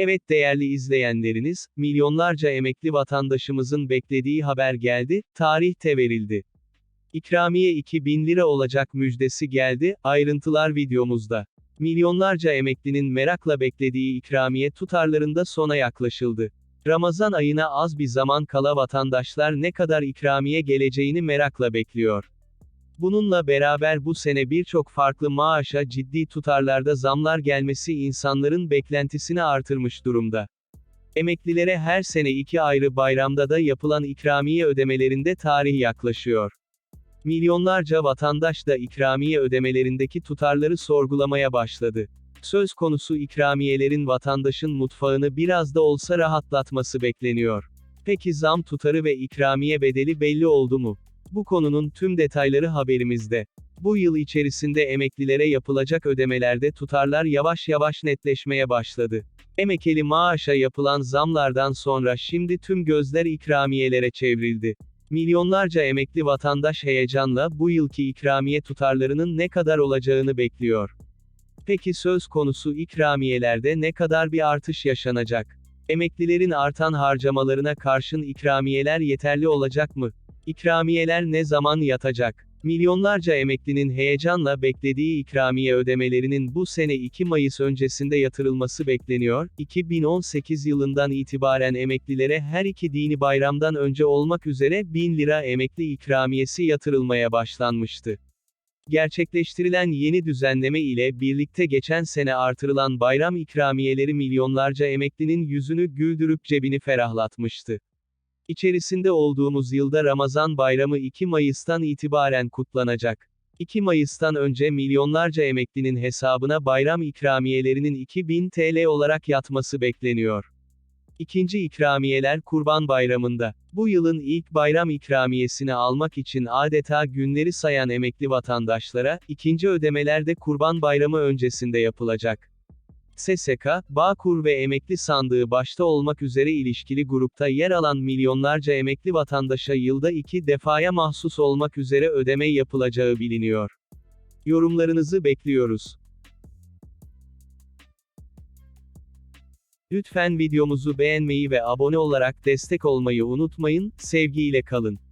Evet değerli izleyenleriniz, milyonlarca emekli vatandaşımızın beklediği haber geldi, tarihte verildi. İkramiye 2000 lira olacak müjdesi geldi, ayrıntılar videomuzda. Milyonlarca emeklinin merakla beklediği ikramiye tutarlarında sona yaklaşıldı. Ramazan ayına az bir zaman kala vatandaşlar ne kadar ikramiye geleceğini merakla bekliyor. Bununla beraber bu sene birçok farklı maaşa ciddi tutarlarda zamlar gelmesi insanların beklentisini artırmış durumda. Emeklilere her sene iki ayrı bayramda da yapılan ikramiye ödemelerinde tarih yaklaşıyor. Milyonlarca vatandaş da ikramiye ödemelerindeki tutarları sorgulamaya başladı. Söz konusu ikramiyelerin vatandaşın mutfağını biraz da olsa rahatlatması bekleniyor. Peki zam tutarı ve ikramiye bedeli belli oldu mu? Bu konunun tüm detayları haberimizde. Bu yıl içerisinde emeklilere yapılacak ödemelerde tutarlar yavaş yavaş netleşmeye başladı. Emekeli maaşa yapılan zamlardan sonra şimdi tüm gözler ikramiyelere çevrildi. Milyonlarca emekli vatandaş heyecanla bu yılki ikramiye tutarlarının ne kadar olacağını bekliyor. Peki söz konusu ikramiyelerde ne kadar bir artış yaşanacak? Emeklilerin artan harcamalarına karşın ikramiyeler yeterli olacak mı? İkramiyeler ne zaman yatacak? Milyonlarca emeklinin heyecanla beklediği ikramiye ödemelerinin bu sene 2 Mayıs öncesinde yatırılması bekleniyor. 2018 yılından itibaren emeklilere her iki dini bayramdan önce olmak üzere 1000 lira emekli ikramiyesi yatırılmaya başlanmıştı. Gerçekleştirilen yeni düzenleme ile birlikte geçen sene artırılan bayram ikramiyeleri milyonlarca emeklinin yüzünü güldürüp cebini ferahlatmıştı. İçerisinde olduğumuz yılda Ramazan bayramı 2 Mayıs'tan itibaren kutlanacak. 2 Mayıs'tan önce milyonlarca emeklinin hesabına bayram ikramiyelerinin 2000 TL olarak yatması bekleniyor. İkinci ikramiyeler Kurban Bayramı'nda. Bu yılın ilk bayram ikramiyesini almak için adeta günleri sayan emekli vatandaşlara, ikinci ödemeler de Kurban Bayramı öncesinde yapılacak. SSK, Bağkur ve Emekli Sandığı başta olmak üzere ilişkili grupta yer alan milyonlarca emekli vatandaşa yılda iki defaya mahsus olmak üzere ödeme yapılacağı biliniyor. Yorumlarınızı bekliyoruz. Lütfen videomuzu beğenmeyi ve abone olarak destek olmayı unutmayın, sevgiyle kalın.